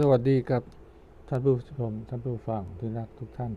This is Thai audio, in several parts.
สวัสดีครับท่านผู้ชมท่านผู้ฟังที่รักทุกท่าน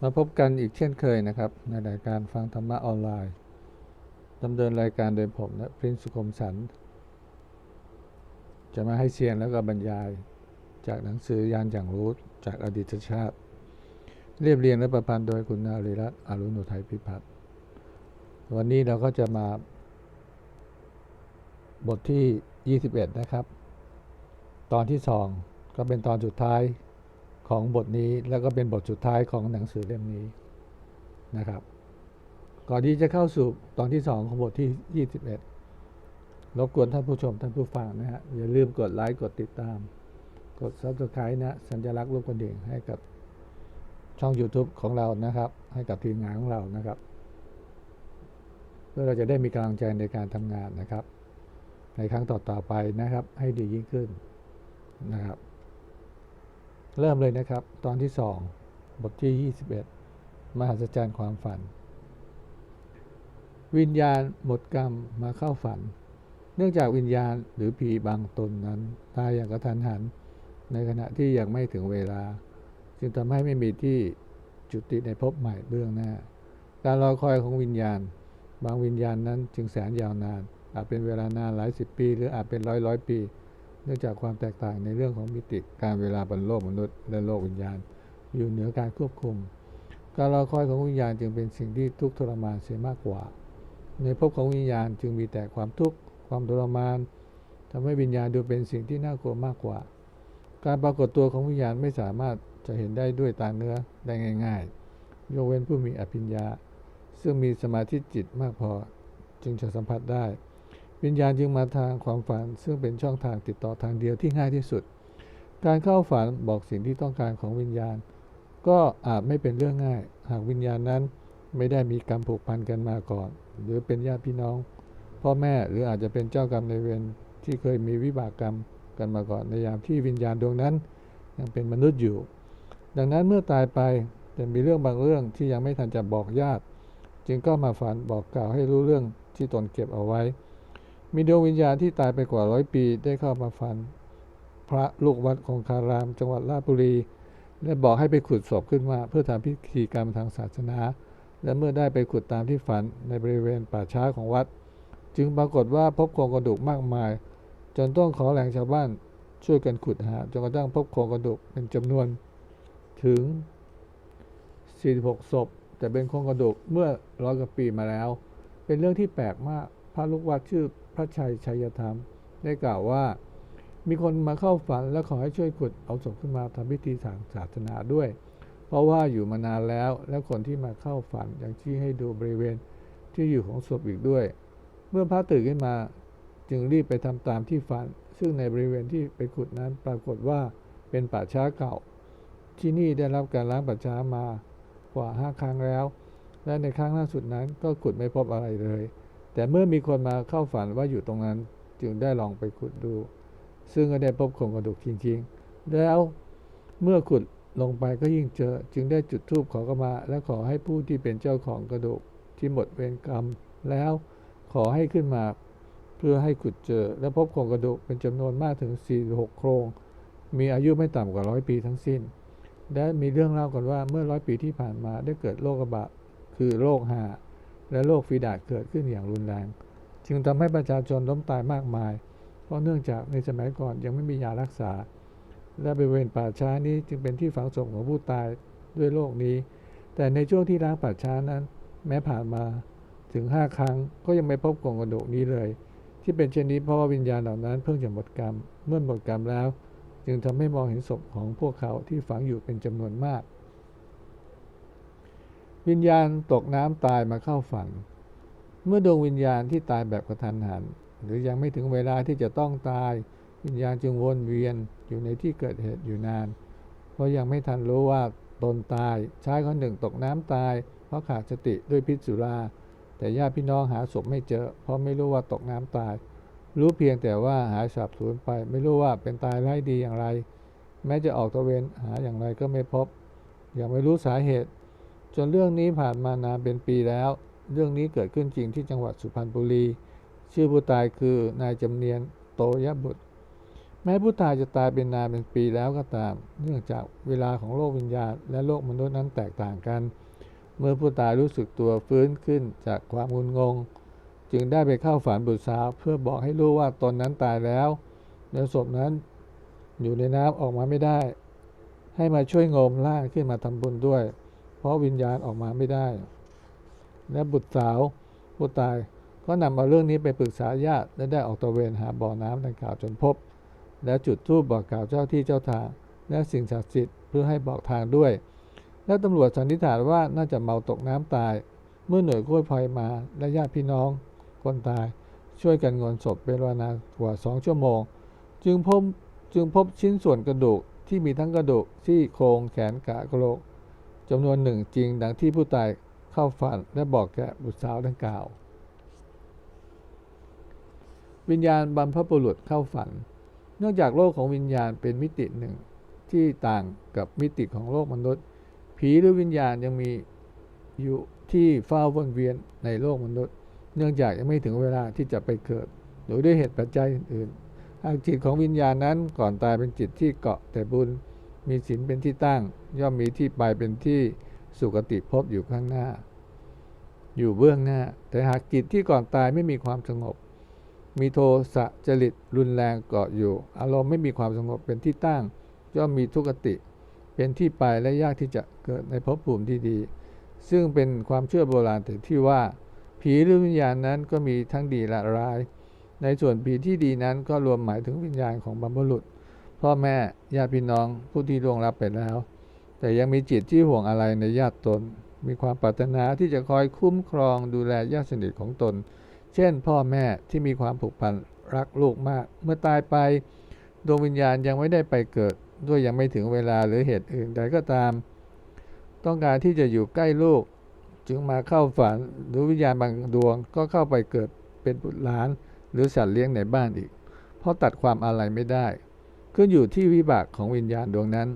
มาพบกันอีกเช่นเคยนะครับ ในรายการฟังธรรมะออนไลน์ดำเนินรายการโดยผมนะพรินสุคมสัน จะมาให้เสียงแล้วก็บรรยายจากหนังสือยานอย่างรู้จากอดีตชาติ เรียบเรียงและประพันธ์โดยคุณนารีรัตน์อรุณอุทัยพิพัฒน์วันนี้เราก็จะมา บทที่ 21 นะครับ ตอนที่สองก็เป็นตอนสุดท้ายของบทนี้แล้วก็เป็นบทสุดท้ายของหนังสือเล่มนี้นะครับ ก่อนที่จะเข้าสู่ตอนที่สองของบทที่ 21 รบกวนท่านผู้ชมท่านผู้ฟังนะฮะอย่าลืมกดไลค์กดติดตาม กด subscribe นะสัญลักษณ์รูปกระดิ่งให้กับช่อง YouTube ของเรานะครับ ให้กับทีมงานของเรานะครับ เพื่อเราจะได้มีกำลังใจในการทำงานนะครับ ในครั้งต่อๆไปนะครับ ให้ดียิ่งขึ้น นะครับ เริ่มเลยนะครับ ตอนที่สองบทที่ 21 มหัศจรรย์ความฝัน วิญญาณหมดกรรมมาเข้าฝัน เนื่องจากวิญญาณหรือผีบางตนนั้น ตายอย่างกระทันหัน ในขณะที่ยังไม่ถึงเวลา จึงทำให้ไม่มีที่จุติในภพใหม่เบื้องหน้า การรอคอยของวิญญาณ บางวิญญาณนั้นจึงแสนยาวนานอาจเป็นเวลานานหลายสิบปี หรืออาจเป็นร้อยร้อยปี เนื่องจากความแตกต่างในเรื่องของมิติการเวลาบนโลกมนุษย์และโลกวิญญาณ อยู่เหนือการควบคุม การรอคอยของวิญญาณจึงเป็นสิ่งที่ทุกข์ทรมานเสียมากกว่า ในภพของวิญญาณจึงมีแต่ความทุกข์ความทรมานทำให้วิญญาณดูเป็นสิ่งที่น่ากลัวมากกว่า การปรากฏตัวของวิญญาณไม่สามารถจะเห็นได้ด้วยตาเนื้อได้ง่าย ๆ ยกเว้นผู้มีอภิญญา ซึ่งมีสมาธิจิตมากพอ จึงจะสัมผัสได้ วิญญาณจึงมาทางความฝัน ซึ่งเป็นช่องทางติดต่อทางเดียวที่ง่ายที่สุด การเข้าฝันบอกสิ่งที่ต้องการของวิญญาณ ก็อาจไม่เป็นเรื่องง่าย หากวิญญาณนั้นไม่ได้มีกรรมผูกพันกันมาก่อน หรือเป็นญาติพี่น้อง พ่อแม่หรืออาจจะเป็นเจ้ากรรมในเวรที่เคยมีวิบากกรรมกันมาก่อนในยามที่วิญญาณดวงนั้น ยังเป็นมนุษย์อยู่ ดังนั้นเมื่อตายไปจะมีเรื่องบางเรื่องที่ยังไม่ทันจะบอกญาติ จึงก็มาฝันบอกกล่าวให้รู้เรื่องที่ตนเก็บเอาไว้ มีดวงวิญญาณที่ตายไปกว่าร้อยปีได้เข้ามาฝัน พระลูกวัดคงคาราม จังหวัดราชบุรี และบอกให้ไปขุดศพขึ้นมา เพื่อทำพิธีกรรมทางศาสนา และเมื่อได้ไปขุดตามที่ฝันในบริเวณป่าช้าของวัด จึงปรากฏว่าพบโครงกระดูกมากมาย จนต้องขอแรงชาวบ้านช่วยกันขุดหาจนกระทั่งพบโครงกระดูกเป็นจำนวนถึง 46 ศพ แต่เป็นโครงกระดูกเมื่อร้อยกว่าปีมาแล้ว เป็นเรื่องที่แปลกมากพระลูกวัดชื่อ พระชัยชัยธรรม ได้กล่าวว่า มีคนมาเข้าฝันและขอให้ช่วยขุดเอาศพขึ้นมาทำพิธีทางศาสนาด้วย เพราะว่าอยู่มานานแล้วและคนที่มาเข้าฝันยังชี้ให้ดูบริเวณที่อยู่ของศพอีกด้วย เมื่อพระตื่นขึ้นมาจึงรีบไปทำตามที่ฝัน ซึ่งในบริเวณที่ไปขุดนั้นปรากฏว่าเป็นป่าช้าเก่า ที่นี่ได้รับการล้างป่าช้ามากว่าห้าครั้งแล้ว และในครั้งล่าสุดนั้นก็ขุดไม่พบอะไรเลย แต่เมื่อมีคนมาเข้าฝันว่าอยู่ตรงนั้นจึงได้ลองไปขุดดู ซึ่งก็ได้พบโครงกระดูกจริงๆ แล้วเมื่อขุดลงไปก็ยิ่งเจอ จึงได้จุดธูปขอเข้ามา และขอให้ผู้ที่เป็นเจ้าของกระดูกที่หมดเวรกรรม แล้วขอให้ขึ้นมาเพื่อให้ขุดเจอ และพบโครงกระดูกเป็นจำนวนมากถึง 46 โครง มีอายุไม่ต่ำกว่าร้อยปีทั้งสิ้น และมีเรื่องเล่ากันว่าเมื่อร้อยปีที่ผ่านมาได้เกิดโรคระบาดคือโรคหา และโรคฝีดาษเกิดขึ้นอย่างรุนแรง จึงทำให้ประชาชนล้มตายมากมาย เพราะเนื่องจากในสมัยก่อนยังไม่มียารักษา และบริเวณป่าช้านี้จึงเป็นที่ฝังศพของผู้ตายด้วยโรคนี้ แต่ในช่วงที่ล้างป่าช้านั้น แม้ผ่านมาถึง 5 ครั้งก็ยังไม่พบโครงกระดูกนี้เลย ที่เป็นเช่นนี้เพราะว่าวิญญาณเหล่านั้นเพิ่งจะหมดกรรม เมื่อหมดกรรมแล้ว จึงทำให้มองเห็นศพของพวกเขาที่ฝังอยู่เป็นจำนวนมาก วิญญาณตกน้ำตายมาเข้าฝัน เมื่อดวงวิญญาณที่ตายแบบกระทันหัน หรือยังไม่ถึงเวลาที่จะต้องตาย วิญญาณจึงวนเวียนอยู่ในที่เกิดเหตุอยู่นาน เพราะยังไม่ทันรู้ว่าตนตายชายคนหนึ่งตกน้ำตาย เพราะขาดสติด้วยพิษสุรา แต่ญาติพี่น้องหาศพไม่เจอ เพราะไม่รู้ว่าตกน้ำตาย รู้เพียงแต่ว่าหายสาบสูญไป ไม่รู้ว่าเป็นตายไร้ดีอย่างไร แม้จะออกตะเวนหาอย่างไรก็ไม่พบ ยังไม่รู้สาเหตุ จนเรื่องนี้ผ่านมานานเป็นปีแล้ว เรื่องนี้เกิดขึ้นจริงที่จังหวัดสุพรรณบุรี ชื่อผู้ตายคือนายจำเนียนโตยบุตร แม้ผู้ตายจะตายเป็นนานเป็นปีแล้วก็ตาม เนื่องจากเวลาของโลกวิญญาณและโลกมนุษย์นั้นแตกต่างกัน เมื่อผู้ตายรู้สึกตัวฟื้นขึ้นจากความงุนงง จึงได้ไปเข้าฝันบุตรสาวเพื่อบอกให้รู้ว่าตนนั้นตายแล้วแล้วศพนั้นอยู่ในน้ำออกมาไม่ได้ ให้มาช่วยงมล่างขึ้นมาทำบุญด้วย เพราะวิญญาณออกมาไม่ได้ และบุตรสาวผู้ตายก็นำเอาเรื่องนี้ไปปรึกษาญาติและได้ออกตระเวนหาบ่อน้ำดังกล่าวจนพบ และจุดธูปบอกกล่าวเจ้าที่เจ้าทาง และสิ่งศักดิ์สิทธิ์เพื่อให้บอกทางด้วย และตำรวจสันนิษฐานว่าน่าจะเมาตกน้ำตาย เมื่อหน่วยกู้ภัยมาและญาติพี่น้อง คนตายช่วยกันงนศพเป็นเวลากว่าสองชั่วโมง จึงพบจึงพบชิ้นส่วนกระดูกที่มีทั้งกระดูกที่โครงแขนกะกระโหลก จำนวนหนึ่งจริงดังที่ผู้ตายเข้าฝันและบอกแก่บุตรสาวดังกล่าว วิญญาณบรรพบุรุษเข้าฝัน เนื่องจากโลกของวิญญาณเป็นมิติหนึ่งที่ต่างกับมิติของโลกมนุษย์ ผีหรือวิญญาณยังมีอยู่ที่เฝ้าวนเวียนในโลกมนุษย์ เนื่องจากยังไม่ถึงเวลาที่จะไปเกิดโดยด้วยเหตุปัจจัยอื่นๆหากจิตของวิญญาณนั้นก่อนตายเป็นจิตที่เกาะแต่บุญ มีศีลเป็นที่ตั้ง ย่อมมีที่ไปเป็นที่สุคติภพอยู่ข้างหน้า อยู่เบื้องหน้า แต่หากจิตที่ก่อนตายไม่มีความสงบ มีโทสะจริตรุนแรงเกาะอยู่ อารมณ์ไม่มีความสงบเป็นที่ตั้ง ย่อมมีทุกติ เป็นที่ไปและยากที่จะเกิดในภพภูมิที่ดี ซึ่งเป็นความเชื่อโบราณแต่ที่ว่า ผีหรือวิญญาณนั้นก็มีทั้งดีและร้าย ในส่วนผีที่ดีนั้นก็รวมหมายถึงวิญญาณของบรรพบุรุษ พ่อแม่ญาติพี่น้องผู้ที่ล่วงลับไปแล้ว แต่ยังมีจิตที่ห่วงอะไรในญาติตน มีความปรารถนาที่จะคอยคุ้มครองดูแลญาติสนิทของตน เช่น พ่อแม่ที่มีความผูกพันรักลูกมาก เมื่อตายไปดวงวิญญาณยังไม่ได้ไปเกิด ด้วยยังไม่ถึงเวลาหรือเหตุอื่นใดก็ตาม ต้องการที่จะอยู่ใกล้ลูก จึงมาเข้าฝันหรือวิญญาณบางดวงก็เข้าไปเกิดเป็นบุตรหลาน หรือสัตว์เลี้ยงในบ้านอีก เพราะตัดความอะไรไม่ได้ ขึ้นอยู่ที่วิบากของวิญญาณดวงนั้น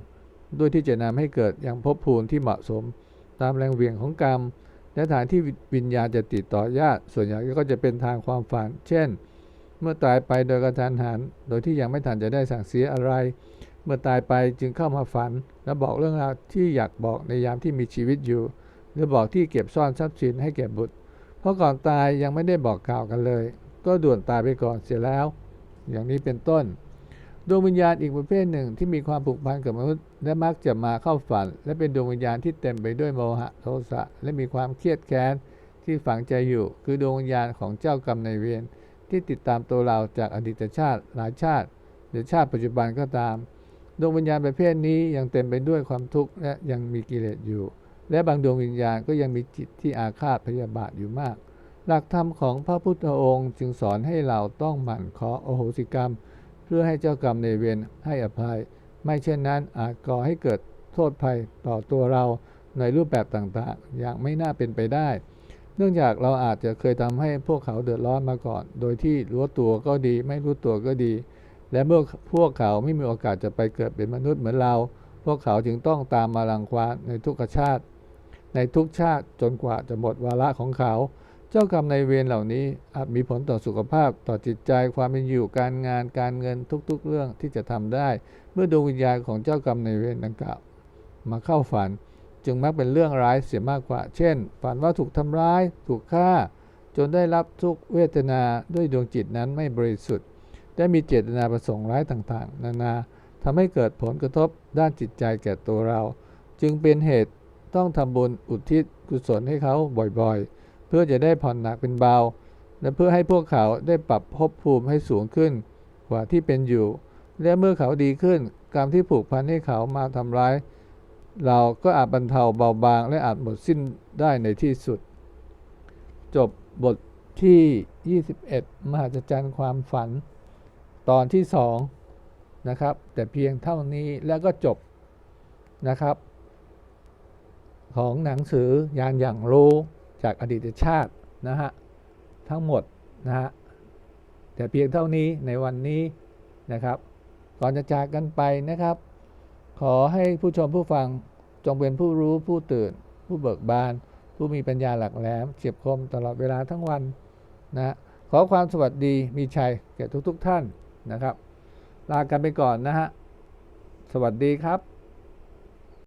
ด้วยที่จะนำให้เกิดอย่างภพภูมิที่เหมาะสม ตามแรงเวียงของกรรม และฐานที่วิญญาณจะติดต่อญาติ ส่วนใหญ่ก็จะเป็นทางความฝัน เช่น เมื่อตายไปโดยกระทันหัน โดยที่ยังไม่ทันจะได้สั่งเสียอะไร เมื่อตายไปจึงเข้ามาฝัน และบอกเรื่องราวที่อยากบอกในยามที่มีชีวิตอยู่ หรือบอกที่เก็บซ่อนทรัพย์สินให้แก่บุตร เพราะก่อนตายยังไม่ได้บอกกล่าวกันเลย ก็ด่วนตายไปก่อนเสียแล้ว อย่างนี้เป็นต้น ดวงวิญญาณอีกประเภทหนึ่งที่มีความผูกพันกับมนุษย์ และมักจะมาเข้าฝัน และเป็นดวงวิญญาณที่เต็มไปด้วยโมหะโทสะและมีความเครียดแค้นที่ฝังใจอยู่ คือดวงวิญญาณของเจ้ากรรมนายเวรที่ติดตามตัวเราจากอดีตชาติหลายชาติ หรือชาติปัจจุบันก็ตาม ดวงวิญญาณประเภทนี้ยังเต็มไปด้วยความทุกข์และยังมีกิเลสอยู่ และบางดวงวิญญาณก็ยังมีจิตที่อาฆาตพยาบาทอยู่มาก หลักธรรมของพระพุทธองค์จึงสอนให้เราต้องหมั่นขอโอโหสิกรรม เพื่อให้เจ้ากรรมในเวรให้อภัย ไม่เช่นนั้นอาจก่อให้เกิดโทษภัยต่อตัวเราในรูปแบบต่างๆ อย่างไม่น่าเป็นไปได้ เนื่องจากเราอาจจะเคยทำให้พวกเขาเดือดร้อนมาก่อน โดยที่รู้ตัวก็ดี ไม่รู้ตัวก็ดี และเมื่อพวกเขาไม่มีโอกาสจะไปเกิดเป็นมนุษย์เหมือนเรา พวกเขาจึงต้องตามมารังควานในทุกชาติ ในทุกชาติจนกว่าจะหมดวาระของเขา เจ้ากรรมในเวรเหล่านี้อาจมีผลต่อสุขภาพ ต่อจิตใจความเป็นอยู่การงานการเงินทุกๆ เรื่องที่จะทำได้ เมื่อดวงวิญญาณของเจ้ากรรมในเวรดังกล่าวมาเข้าฝัน จึงมักเป็นเรื่องร้ายเสียมากกว่า เช่น ฝันว่าถูกทำร้าย ถูกฆ่า จนได้รับทุกเวทนาด้วยดวงจิตนั้นไม่บริสุทธิ์ได้มีเจตนาประสงค์ร้ายต่างๆ นานาทำให้เกิดผลกระทบด้านจิตใจแก่ตัวเรา จึงเป็นเหตุต้องทำบุญอุทิศกุศลให้เขาบ่อยๆ เพื่อจะได้ผ่อนหนักเป็นเบา และเพื่อให้พวกเขาได้ปรับภพภูมิให้สูงขึ้น กว่าที่เป็นอยู่ และเมื่อเขาดีขึ้น กรรมที่ผูกพันให้เขามาทำร้าย เราก็อาจบรรเทาเบาบางและอาจหมดสิ้นได้ในที่สุด จบบทที่ 21 มหัศจรรย์ความฝัน ตอนที่ 2 นะครับ แต่เพียงเท่านี้แล้วก็จบนะครับ ของหนังสือยานอย่างรู้ จากอดีตชาตินะฮะทั้งหมดนะฮะแต่เพียงเท่านี้ในวันนี้นะครับ ก่อนจะจากกันไปนะครับ ขอให้ผู้ชมผู้ฟังจงเป็นผู้รู้ผู้ตื่น ผู้เบิกบาน ผู้มีปัญญาหลักแหลมเฉียบคมตลอดเวลาทั้งวันนะขอความสวัสดีมีชัยแก่ทุกๆทท่านนะครับ ลากันไปก่อนนะฮะ สวัสดีครับ